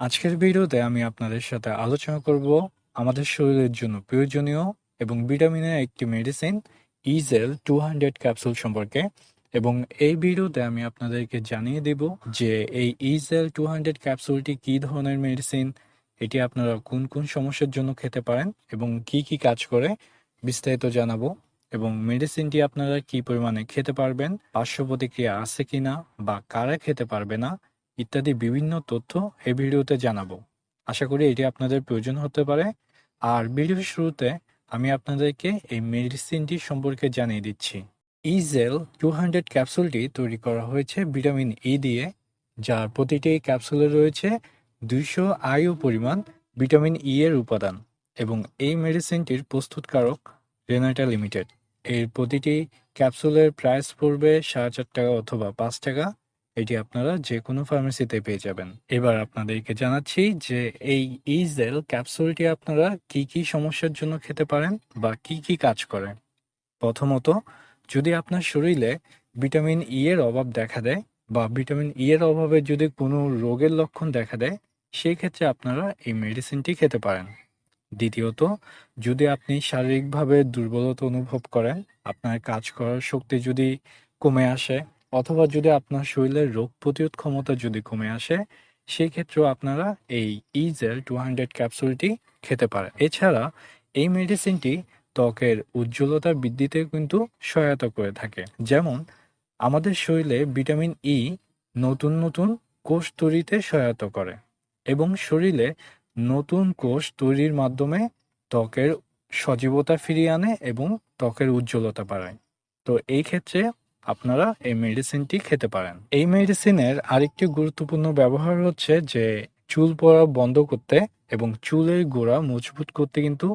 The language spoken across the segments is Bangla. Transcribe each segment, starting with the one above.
আজকের ভিডিওতে আমি আপনাদের সাথে আলোচনা করব আমাদের শরীরের জন্য প্রয়োজনীয় এবং ভিটামিনের একটি মেডিসিন ইজেল টু হান্ড্রেড ক্যাপসুল সম্পর্কে। এবং এই ভিডিওতে আমি আপনাদেরকে জানিয়ে দেব যে এই ইজেল টু হান্ড্রেড ক্যাপসুলটি কী ধরনের মেডিসিন এটি আপনারা কোন কোন সমস্যার জন্য খেতে পারেন এবং কি কি কাজ করে বিস্তারিত জানাব। এবং মেডিসিনটি আপনারা কি পরিমাণে খেতে পারবেন পার্শ্ব প্রতিক্রিয়া আছে কিনা বা কারা খেতে পারবে না ইত্যাদি বিভিন্ন তথ্য এই ভিডিওতে জানাব। আশা করি এটি আপনাদের প্রয়োজন হতে পারে। আর ভিডিওর শুরুতে আমি আপনাদেরকে এই মেডিসিনটি সম্পর্কে জানিয়ে দিচ্ছি। ইজেল টু হান্ড্রেড ক্যাপসুলটি তৈরি করা হয়েছে ভিটামিন ই দিয়ে, যার প্রতিটি ক্যাপসুলে রয়েছে দুইশো আইউ পরিমাণ ভিটামিন ই এর উপাদান এবং এই মেডিসিনটির প্রস্তুতকারক রেনাটা লিমিটেড এর প্রতিটি ক্যাপসুলের প্রাইস পড়বে সাড়ে চার টাকা অথবা পাঁচ টাকা। এটি আপনারা যে কোনো ফার্মেসিতে পেয়ে যাবেন। এবার আপনাদেরকে জানাচ্ছি যে এই ইজেল ক্যাপসুলটি আপনারা কি কি সমস্যার জন্য খেতে পারেন বা কি কি কাজ করে? প্রথমত, যদি আপনার শরীরে ভিটামিন ই এর অভাব দেখা দেয় বা ভিটামিন ই এর অভাবে যদি কোনো রোগের লক্ষণ দেখা দেয় সেই ক্ষেত্রে আপনারা এই মেডিসিনটি খেতে পারেন। দ্বিতীয়ত, যদি আপনি শারীরিকভাবে দুর্বলতা অনুভব করেন, আপনার কাজ করার শক্তি যদি কমে আসে অথবা যদি আপনার শরীরের রোগ প্রতিরোধ ক্ষমতা যদি কমে আসে সেই ক্ষেত্রেও আপনারা এই ইজেল টু হান্ড্রেড ক্যাপসুলটি খেতে পারেন। এছাড়া এই মেডিসিনটি ত্বকের উজ্জ্বলতা বৃদ্ধিতে কিন্তু সহায়তা করে থাকে। যেমন, আমাদের শরীরে ভিটামিন ই নতুন নতুন কোষ তৈরিতে সহায়তা করে এবং শরীরে নতুন কোষ তৈরির মাধ্যমে ত্বকের সজীবতা ফিরিয়ে আনে এবং ত্বকের উজ্জ্বলতা বাড়ায়। তো এই ক্ষেত্রে আপনারা এই মেডিসিনটি খেতে পারেন। এই মেডিসিনের আরেকটি গুরুত্বপূর্ণ ব্যবহার হচ্ছে যে, চুল পড়া বন্ধ করতে এবং চুলের গোড়া মজবুত করতে কিন্তু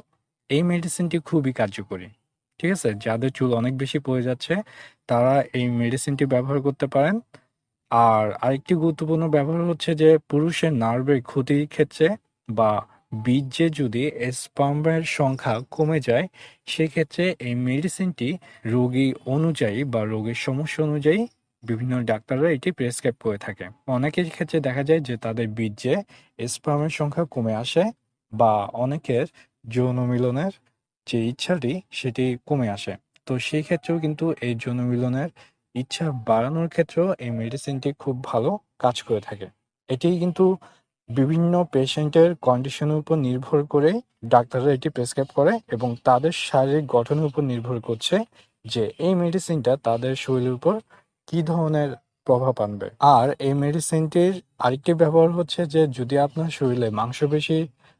এই মেডিসিনটি খুবই কার্যকরী। ঠিক আছে? যাদের চুল অনেক বেশি পড়ে যাচ্ছে, তারা এই মেডিসিনটি ব্যবহার করতে পারেন। আর আরেকটি গুরুত্বপূর্ণ ব্যবহার হচ্ছে যে, পুরুষের নার্ভের ক্ষতির ক্ষেত্রে বা বীর্যে যদি স্পার্মের সংখ্যা কমে যায়, সেক্ষেত্রে এই মেডিসিনটি রোগী অনুযায়ী বা রোগীর সমস্যা অনুযায়ী বিভিন্ন ডাক্তাররা এটি প্রেসক্রাইব করে থাকে। অনেকের ক্ষেত্রে দেখা যায় যে তাদের বীর্যে স্পার্মের সংখ্যা কমে আসে বা অনেকের যৌন মিলনের যে ইচ্ছাটি, সেটি কমে আসে। তো সেই ক্ষেত্রেও কিন্তু এই যৌন মিলনের ইচ্ছা বাড়ানোর ক্ষেত্রেও এই মেডিসিনটি খুব ভালো কাজ করে থাকে। এটি কিন্তু বিভিন্ন পেশেন্টের কন্ডিশনের উপর নির্ভর করে ডাক্তাররা এটি প্রেসক্রাইব করে এবং তাদের শারীরিক গঠনের উপর নির্ভর করছে যে এই মেডিসিনটা তাদের শরীরের উপর কি ধরনের প্রভাব আনবে। আর এই মেডিসিনটির আরেকটি ব্যবহার হচ্ছে যে যদি আপনার শরীরে মাংসপেশি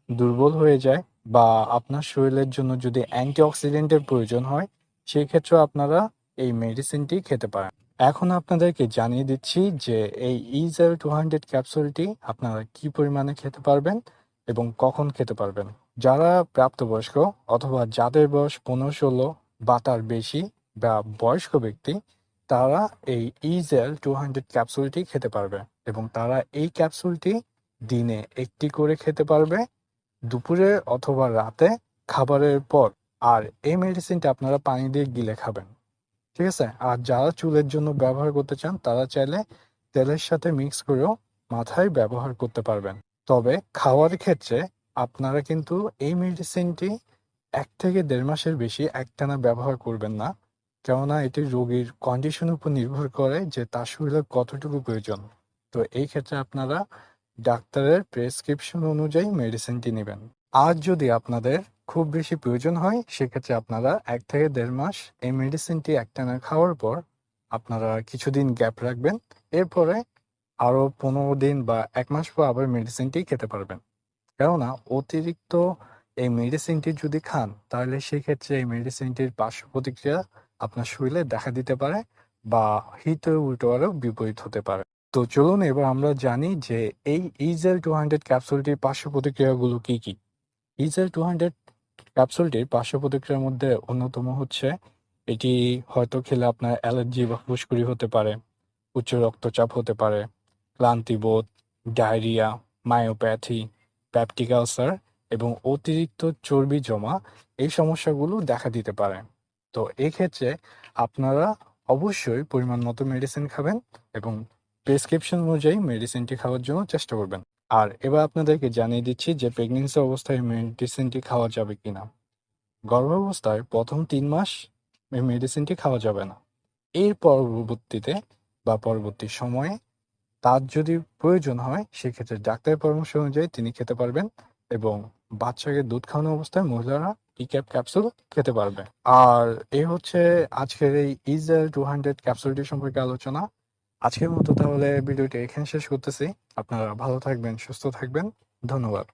দুর্বল হয়ে যায় বা আপনার শরীরের জন্য যদি অ্যান্টিঅক্সিডেন্টের প্রয়োজন হয় সেই ক্ষেত্রেও আপনারা এই মেডিসিনটি খেতে পারেন। এখন আপনাদেরকে জানিয়ে দিচ্ছি যে এই ইজেল টু হান্ড্রেড ক্যাপসুলটি আপনারা কি পরিমাণে খেতে পারবেন এবং কখন খেতে পারবেন? যারা প্রাপ্তবয়স্ক অথবা যাদের বয়স পনেরো, ষোলো বা তার বেশি বা বয়স্ক ব্যক্তি, তারা এই ইজেল টু হান্ড্রেড ক্যাপসুলটি খেতে পারবে এবং তারা এই ক্যাপসুলটি দিনে একটি করে খেতে পারবে। দুপুরে অথবা রাতে, খাবারের পর। আর এই মেডিসিনটা আপনারা পানি দিয়ে গিলে খাবেন। ঠিক আছে? আর যারা চুলের জন্য ব্যবহার করতে চান, তারা চাইলে তেলের সাথে মিক্স করেও মাথায় ব্যবহার করতে পারবেন। তবে খাওয়ার ক্ষেত্রে আপনারা কিন্তু এই মেডিসিনটি এক থেকে দেড় মাসের বেশি একটানা ব্যবহার করবেন না। কেননা এটি রোগীর কন্ডিশনের উপর নির্ভর করে যে তার শরীরে কতটুকু প্রয়োজন। তো এই ক্ষেত্রে আপনারা ডাক্তারের প্রেসক্রিপশন অনুযায়ী মেডিসিনটি নেবেন। আর যদি আপনাদের খুব বেশি প্রয়োজন হয়, সেক্ষেত্রে আপনারা এক থেকে দেড় মাস এই মেডিসিনটি একটানা খাওয়ার পর আপনারা কিছুদিন গ্যাপ রাখবেন। এরপরে আরও পনেরো দিন বা এক মাস পর আবার মেডিসিনটি খেতে পারবেন। কেননা অতিরিক্ত এই মেডিসিনটি যদি খান, তাহলে সেক্ষেত্রে এই মেডিসিনটির পার্শ্ব প্রতিক্রিয়া আপনার শরীরে দেখা দিতে পারে বা হয়ে উল্টো আরও বিপরীত হতে পারে। তো চলুন এবার আমরা জানি যে এই ইজেল টু হান্ড্রেড ক্যাপসুলটির পার্শ্ব প্রতিক্রিয়াগুলো কি কি? ইজেল টু হান্ড্রেড ক্যাপসুলটির পার্শ্ব প্রতিক্রিয়ার মধ্যে অন্যতম হচ্ছে, এটি হয়তো খেলে আপনার অ্যালার্জি বা ফুসকুড়ি হতে পারে, উচ্চ রক্তচাপ হতে পারে ক্লান্তিবোধ ডায়রিয়া, মায়োপ্যাথি, প্যাপটিক আলসার এবং অতিরিক্ত চর্বি জমা এই সমস্যাগুলো দেখা দিতে পারে। তো এক্ষেত্রে আপনারা অবশ্যই পরিমাণ মতো মেডিসিন খাবেন এবং প্রেসক্রিপশন অনুযায়ী মেডিসিনটি খাওয়ার জন্য চেষ্টা করবেন। আর এবার আপনাদেরকে জানিয়ে দিচ্ছি যে প্রেগনেন্সি অবস্থায় মেডিসিনটি খাওয়া যাবে কিনা। গর্ভাবস্থায় প্রথম তিন মাস এই মেডিসিনটি খাওয়া যাবে না। এর পরবর্তীতে বা পরবর্তী সময়ে তার যদি প্রয়োজন হয়, সেক্ষেত্রে ডাক্তারের পরামর্শ অনুযায়ী তিনি খেতে পারবেন এবং বাচ্চাকে দুধ খাওয়ানো অবস্থায় মহিলারা ক্যাপ ক্যাপসুল খেতে পারবে। আর এই হচ্ছে আজকের এই ইজেল টু হান্ড্রেড ক্যাপসুলটি সম্পর্কে আলোচনা। আজকের মতো তাহলে ভিডিওটি এখানে শেষ করতেছি। আপনারা ভালো থাকবেন সুস্থ থাকবেন। ধন্যবাদ।